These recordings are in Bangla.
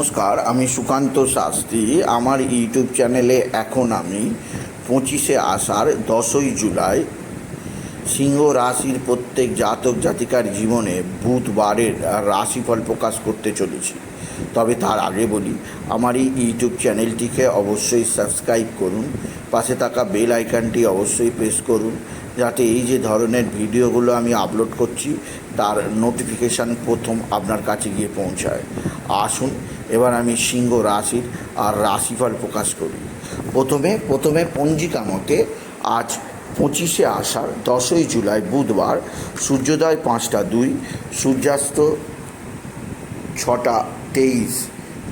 নমস্কার, আমি সুকান্ত শাস্ত্রী। আমার ইউটিউব চ্যানেলে এখন আমি পঁচিশে আষাঢ়, দশই জুলাই, সিংহ রাশির প্রত্যেক জাতক জাতিকার জীবনে বুধবারের রাশিফল প্রকাশ করতে চলেছি। তবে তার আগে বলি, আমার এই ইউটিউব চ্যানেলটিকে অবশ্যই সাবস্ক্রাইব করুন, পাশে থাকা বেল আইকনটি অবশ্যই প্রেস করুন, যাতে এই যে ধরনের ভিডিওগুলো আমি আপলোড করছি, তার নোটিফিকেশান প্রথম আপনার কাছে গিয়ে পৌঁছায়। আসুন। এবার আমি সিংহ রাশির আর রাশিফল প্রকাশ করি। প্রথমে প্রথমে পঞ্জিকা মতে আজ পঁচিশে আষাঢ়, দশই জুলাই বুধবার, সূর্যোদয় পাঁচটা দুই, সূর্যাস্ত ছটা তেইশ,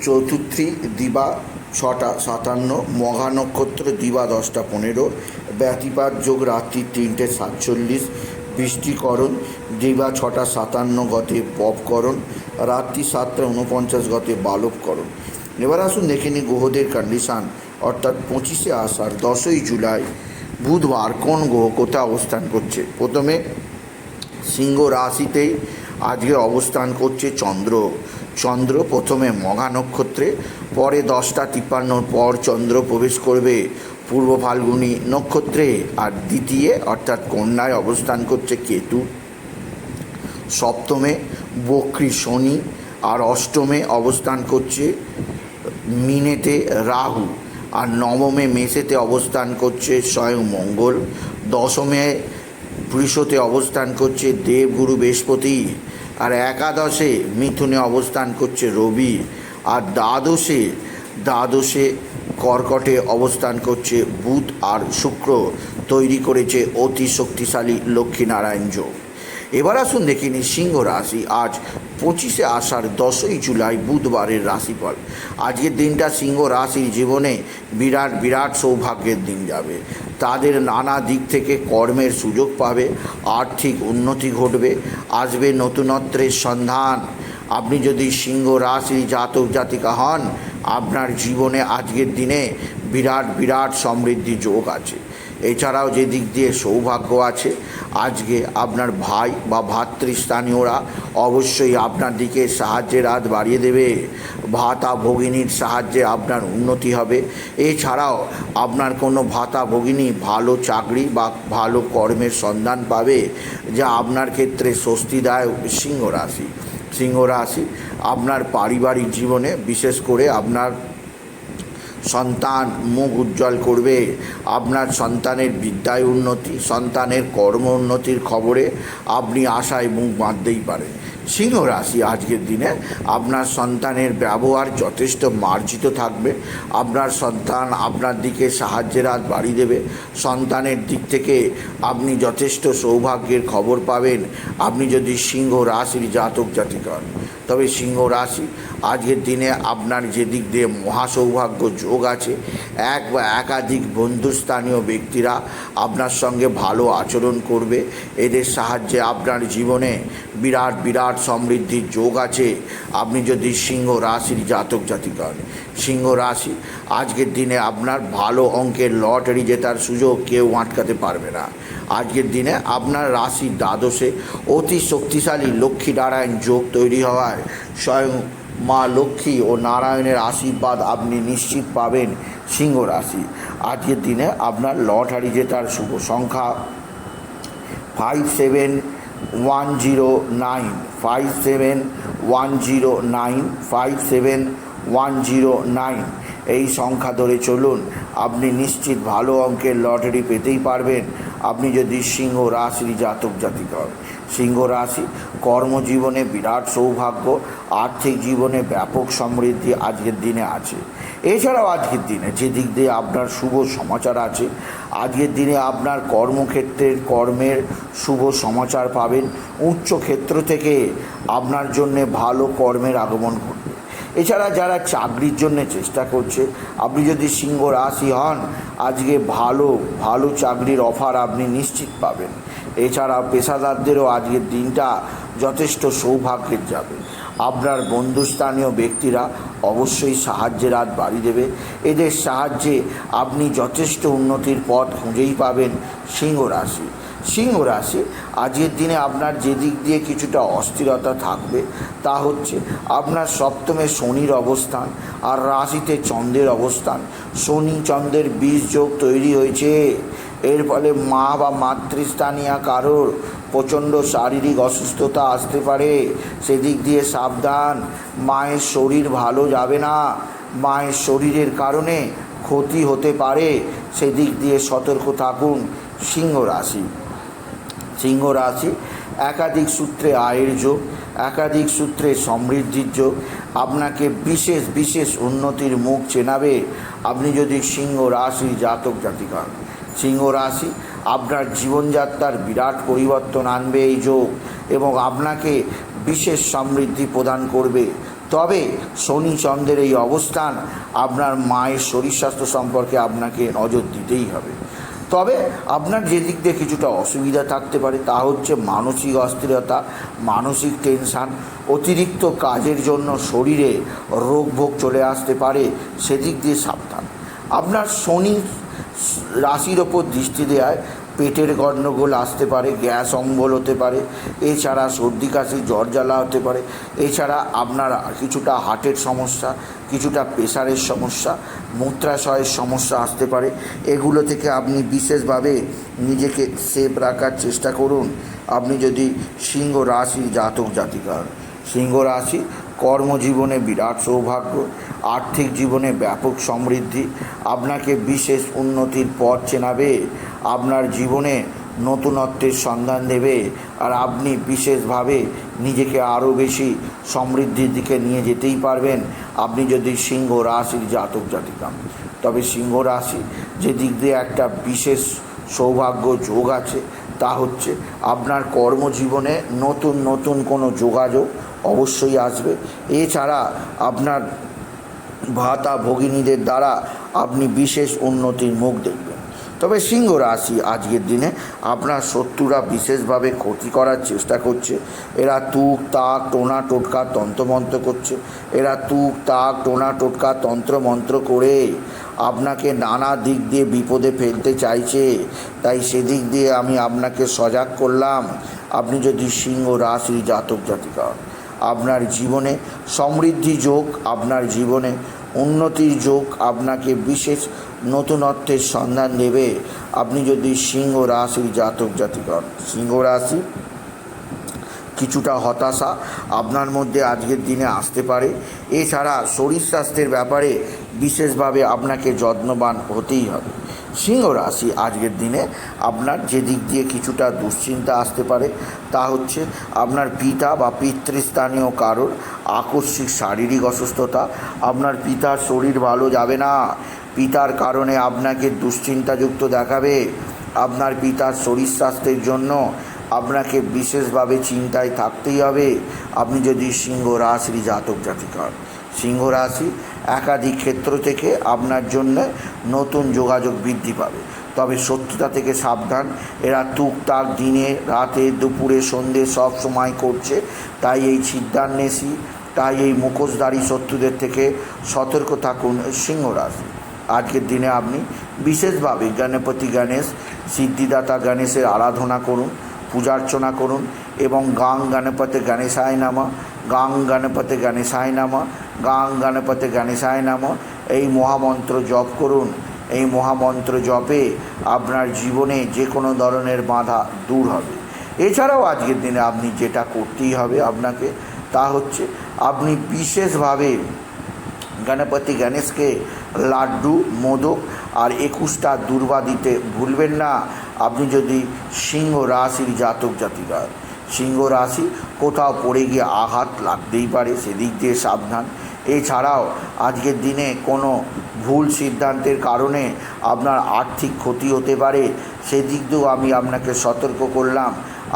চতুর্থী দিবা ছটা সাতান্ন, মঘা নক্ষত্র দিবা দশটা পনেরো, ব্যতিপাত যোগ রাত্রি তিনটে সাতচল্লিশ, বৃষ্টিকরণ দিবা ছটা সাতান্ন, গতে পপকরণ রাত্রি সাতটা উনপঞ্চাশ গতে বালক বালবকরণ এবার আসুন দেখে নিই গ্রহদের কন্ডিশান অর্থাৎ পঁচিশে আষাঢ়, দশই জুলাই, বুধবার কোন গ্রহ কোথায় অবস্থান করছে? প্রথমে সিংহ রাশিতেই আজকে অবস্থান করছে চন্দ্র। চন্দ্র প্রথমে মঘা নক্ষত্রে, পরে দশটা তিপ্পান্নর পর চন্দ্র প্রবেশ করবে পূর্ব ফাল্গুনি নক্ষত্রে। আর দ্বিতীয়, অর্থাৎ কন্যায় অবস্থান করছে কেতু। সপ্তমে বক্রী শনি আর অষ্টমে অবস্থান করছে মিনেতে রাহু আর নবমে মেষেতে অবস্থান করছে স্বয়ং মঙ্গল, দশমে বৃষতে অবস্থান করছে দেবগুরু বৃহস্পতি আর একাদশে মিথুনে অবস্থান করছে রবি আর দ্বাদশে দ্বাদশে কর্কটে অবস্থান করছে বুধ আর শুক্র, তৈরি করেছে অতি শক্তিশালী লক্ষ্মীনারায়ণ যোগ। এবার আসুন দেখে দেখিনি সিংহ রাশি। আজ পঁচিশে আষাঢ়, দশই জুলাই, বুধবারের রাশিফল। আজকের দিনটা সিংহ রাশির জীবনে বিরাট বিরাট সৌভাগ্যের দিন যাবে। তাদের নানা দিক থেকে কর্মের সুযোগ পাবে, আর্থিক উন্নতি ঘটবে, আসবে নতুনত্বের সন্ধান। আপনি যদি সিংহ রাশির জাতক জাতিকা হন, আপনার জীবনে আজকের দিনে বিরাট বিরাট সমৃদ্ধি যোগ আছে। এছাড়াও যে দিক দিয়ে সৌভাগ্য আছে, আজকে আপনার ভাই বা ভাতৃস্থানীয়রা অবশ্যই আপনার দিকে সাহায্যের হাত বাড়িয়ে দেবে। ভাতা ভগিনীর সাহায্যে আপনার উন্নতি হবে। এছাড়াও আপনার কোনো ভাতা ভগিনী ভালো চাকরি বা ভালো কর্মের সন্ধান পাবে, যা আপনার ক্ষেত্রে স্বস্তিদায়ক সিংহ রাশি। সিংহ রাশি আপনার পারিবারিক জীবনে বিশেষ করে আপনার সন্তান মুখ উজ্জ্বল করবে। আপনার সন্তানের বিদ্যায় উন্নতি, সন্তানের কর্ম উন্নতির খবরে আপনি আশায় মুখ বাঁধতেই পারেন। সিংহ রাশি আজকের দিনে আপনার সন্তানের ব্যবহার যথেষ্ট মার্জিত থাকবে। আপনার সন্তান আপনার দিকে সাহায্যের হাত বাড়িয়ে দেবে। সন্তানের দিক থেকে আপনি যথেষ্ট সৌভাগ্যের খবর পাবেন। আপনি যদি সিংহ রাশির জাতক জাতিকা হন, তবে সিংহ রাশি আজকের দিনে আপনার যে দিক দিয়ে মহাসৌভাগ্য যোগ আছে, এক বা একাধিক বন্ধুস্থানীয় ব্যক্তিরা আপনার সঙ্গে ভালো আচরণ করবে। এদের সাহায্যে আপনার জীবনে বিরাট বিরাট সমৃদ্ধির যোগ আছে। আপনি যদি সিংহ রাশির জাতক জাতিকা হন সিংহ রাশি, আজকের দিনে আপনার ভালো অঙ্কের লটারি জেতার সুযোগ কেউ আটকাতে পারবে না। আজকের দিনে আপনার রাশির দ্বাদশে অতি শক্তিশালী লক্ষ্মী নারায়ণ যোগ তৈরি হওয়ায় স্বয়ং মা লক্ষ্মী ও নারায়ণের আশীর্বাদ আপনি নিশ্চিত পাবেন সিংহ রাশি। আজকের দিনে আপনার লটারি জেতার শুভ সংখ্যা five seven one zero nine five seven one zero nine five seven one zero nine এই সংখ্যা ধরে চলুন। আপনি নিশ্চিত ভালো অঙ্কের লটারি পেতেই পারবেন। আপনি যদি সিংহ, রাশি, জাতক, জাতিক সিংহ রাশি, কর্মজীবনে বিরাট সৌভাগ্য, আর্থিক জীবনে ব্যাপক সমৃদ্ধি আজকের দিনে আছে। এছাড়াও আজকের দিনে যে দিক দিয়ে আপনার শুভ সমাচার আছে, আজকের দিনে আপনার কর্মক্ষেত্রের, কর্মের শুভ সমাচার পাবেন। উচ্চ ক্ষেত্র থেকে আপনার জন্যে ভালো কর্মের আগমন ঘটবে। এছাড়া যারা চাকরির জন্য চেষ্টা করছে, আপনি যদি সিংহ রাশি হন, আজকে ভালো ভালো চাকরির অফার আপনি নিশ্চিত পাবেন। এছাড়া পেশাদারদেরও আজকের দিনটা যথেষ্ট সৌভাগ্যের যাবে। আপনার বন্ধুস্থানীয় ব্যক্তিরা অবশ্যই সাহায্যের হাত বাড়িয়ে দেবে। এদের সাহায্যে আপনি যথেষ্ট উন্নতির পথ খুঁজেই পাবেন সিংহ রাশি। সিংহ রাশি, আজকের দিনে আপনার যে দিক দিয়ে কিছুটা অস্থিরতা থাকবে, তা হচ্ছে আপনার সপ্তমে শনির অবস্থান আর রাশিতে চন্দ্রের অবস্থান। শনি চন্দ্রের বীজ যোগ তৈরি হয়েছে। এর ফলে মা বা মাতৃস্থানীয় কারোর প্রচণ্ড শারীরিক অসুস্থতা আসতে পারে। সেদিক দিয়ে সাবধান। মায়ের শরীর ভালো যাবে না। মায়ের শরীরের কারণে ক্ষতি হতে পারে। সেদিক দিয়ে সতর্ক থাকুন সিংহ রাশি। সিংহ রাশি, একাধিক সূত্রে আয়ের যোগ, একাধিক সূত্রে সমৃদ্ধির যোগ। আপনাকে বিশেষ বিশেষ উন্নতির মুখ চেনাবে। আপনি যদি সিংহ রাশি জাতক জাতিকা। সিংহ রাশি, আপনার জীবনযাত্রার বিরাট পরিবর্তন আনবে এই যোগ এবং আপনাকে বিশেষ সমৃদ্ধি প্রদান করবে। তবে শনি চন্দ্রের এই অবস্থান আপনার মায়ের শরীর স্বাস্থ্য সম্পর্কে আপনাকে নজর দিতেই হবে। তবে আপনার যে দিক দিয়ে কিছুটা অসুবিধা থাকতে পারে তা হচ্ছে মানসিক অস্থিরতা, মানসিক টেনশান, অতিরিক্ত কাজের জন্য শরীরে রোগ ভোগ চলে আসতে পারে, সেদিক দিয়ে সাবধান। আপনার শনি রাশির ওপর দৃষ্টি দেওয়ায় পেটের গণ্ডগোল আসতে পারে, গ্যাস অম্বল হতে পারে, এছাড়া সর্দি, কাশি, জ্বর, জ্বালা হতে পারে এছাড়া আপনার কিছুটা হার্টের সমস্যা, কিছুটা প্রেশারের সমস্যা, মূত্রাশয়ের সমস্যা আসতে পারে এগুলো থেকে আপনি বিশেষভাবে নিজেকে সেফ রাখার চেষ্টা করুন আপনি যদি সিংহ রাশি জাতক জাতিকা হন। সিংহ রাশি কর্মজীবনে বিরাট সৌভাগ্য আর্থিক জীবনে ব্যাপক সমৃদ্ধি। আপনাকে বিশেষ উন্নতির পথ চেনাবে। আপনার জীবনে নতুনত্বের সন্ধান দেবে। আর আপনি বিশেষভাবে নিজেকে আরও বেশি সমৃদ্ধির দিকে নিয়ে যেতেই পারবেন। আপনি যদি সিংহ রাশির জাতক জাতিকা, তবে সিংহ রাশি যে দিক দিয়ে একটা বিশেষ সৌভাগ্য যোগ আছে, তা হচ্ছে আপনার কর্মজীবনে নতুন নতুন কোনো যোগাযোগ অবশ্যই আসবে। এছাড়া আপনার ভাতা ভগিনীদের দ্বারা আপনি বিশেষ উন্নতির মুখ দেখবেন। তবে সিংহ রাশি আজকের দিনে আপনার শত্রুরা বিশেষভাবে ক্ষতি করার চেষ্টা করছে। এরা তুক, তাক, টোনা, টোটকা, তন্ত্রমন্ত্র করছে। এরা তুক, তাক, টোনা, টোটকা, তন্ত্রমন্ত্র করে আপনাকে নানা দিক দিয়ে বিপদে ফেলতে চাইছে। তাই সেদিক দিয়ে আমি আপনাকে সজাগ করলাম। আপনি যদি সিংহ রাশি জাতক জাতিকা। আপনার জীবনে সমৃদ্ধি যোগ, আপনার জীবনে উন্নতির যোগ আপনাকে বিশেষ নতুনত্বের সন্ধান দেবে আপনি যদি সিংহ রাশির জাতক জাতিকা হন। সিংহ রাশি কিছুটা হতাশা আপনার মধ্যে আজকের দিনে আসতে পারে এছাড়া শরীর স্বাস্থ্যের ব্যাপারে বিশেষভাবে আপনাকে যত্নবান হতেই হবে সিংহ রাশি আজকের দিনে আপনার যে দিক দিয়ে কিছুটা দুশ্চিন্তা আসতে পারে, তা হচ্ছে আপনার পিতা বা পিতৃস্থানীয় কারোর আকস্মিক শারীরিক অসুস্থতা, আপনার পিতার শরীর ভালো যাবে না, পিতার কারণে আপনাকে দুশ্চিন্তাযুক্ত দেখাবে, আপনার পিতার শরীর স্বাস্থ্যের জন্য আপনাকে বিশেষভাবে চিন্তায় থাকতেই হবে আপনি যদি সিংহ রাশির জাতক জাতিকা হন। সিংহ রাশি একাধিক ক্ষেত্র থেকে আপনার জন্য নতুন যোগাযোগ বৃদ্ধি পাবে। তবে শত্রুতা থেকে সাবধান। এরা টুকটাক দিনে, রাতে, দুপুরে, সন্ধে সব সময় করছে। তাই এই ছিদ্দান্বেষী তাই এই মুখোশধারী শত্রুদের থেকে সতর্ক থাকুন সিংহ রাশি আজকের দিনে আপনি বিশেষভাবে গণপতি গণেশ, সিদ্ধিদাতা গণেশের আরাধনা করুন, পূজার্চনা করুন এবং গাং গণপতি গণেশায় নামা, গাং গণপতি গণেশায় নামা গাং গণপতি গণেশায় নাম। এই মহামন্ত্র জপ করুন। এই মহামন্ত্র জপে আপনার জীবনে যে কোনো ধরনের বাধা দূর হবে। এছাড়াও আজকের দিনে আপনি যেটা করতেই হবে আপনাকে, তা হচ্ছে আপনি বিশেষভাবে গণপতি গণেশকে লাড্ডু, মোদক আর একুশটা দুর্বা দিতে ভুলবেন না। আপনি যদি সিংহ রাশির জাতক জাতিকা সিংহ রাশি কোথাও পড়ে গিয়ে আঘাত লাগতেই পারে, সেদিক দিয়ে সাবধান। এছাড়াও আজকের দিনে কোনো ভুল সিদ্ধান্তের কারণে আপনার আর্থিক ক্ষতি হতে পারে, সেদিক দিয়েও আমি আপনাকে সতর্ক করলাম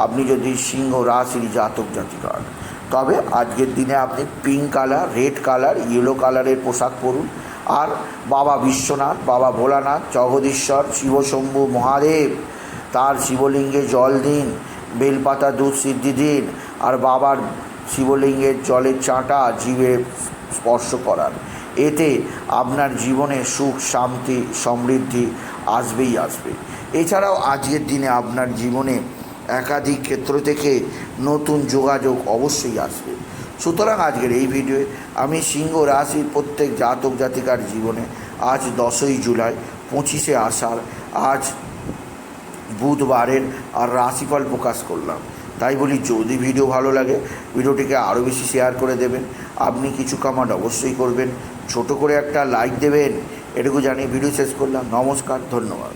আপনি যদি সিংহ রাশির জাতক জাতিকা হন। তবে আজকের দিনে আপনি pink colour red colour yellow কালারের পোশাক পরুন আর বাবা বিশ্বনাথ, বাবা ভোলানাথ, জগদীশ্বর, শিবশম্ভু মহাদেব, তার শিবলিঙ্গে জল দিন, বেলপাতা দুধ সিদ্ধি দিন, আর বাবার শিবলিঙ্গের জলের চাঁটা জীবে স্পর্শ করার। এতে আপনার জীবনে সুখ, শান্তি, সমৃদ্ধি আসবেই আসবে। এছাড়াও আজকের দিনে আপনার জীবনে একাধিক ক্ষেত্র থেকে নতুন যোগাযোগ অবশ্যই আসবে। সুতরাং আজকের এই ভিডিওয়ে আমি সিংহ রাশির প্রত্যেক জাতক জাতিকার জীবনে আজ দশই জুলাই, পঁচিশে আষাঢ়, আজ বুধবারের আর রাশিফল প্রকাশ করলাম। তাই বলি যদি ভিডিও ভালো লাগে ভিডিওটিকে আরও বেশি শেয়ার করে দেবেন। আপনি কিছু কামান্ড অবশ্যই করবেন। ছোট করে একটা লাইক দেবেন। এটুকু জানিয়ে ভিডিও শেষ করলাম। নমস্কার, ধন্যবাদ।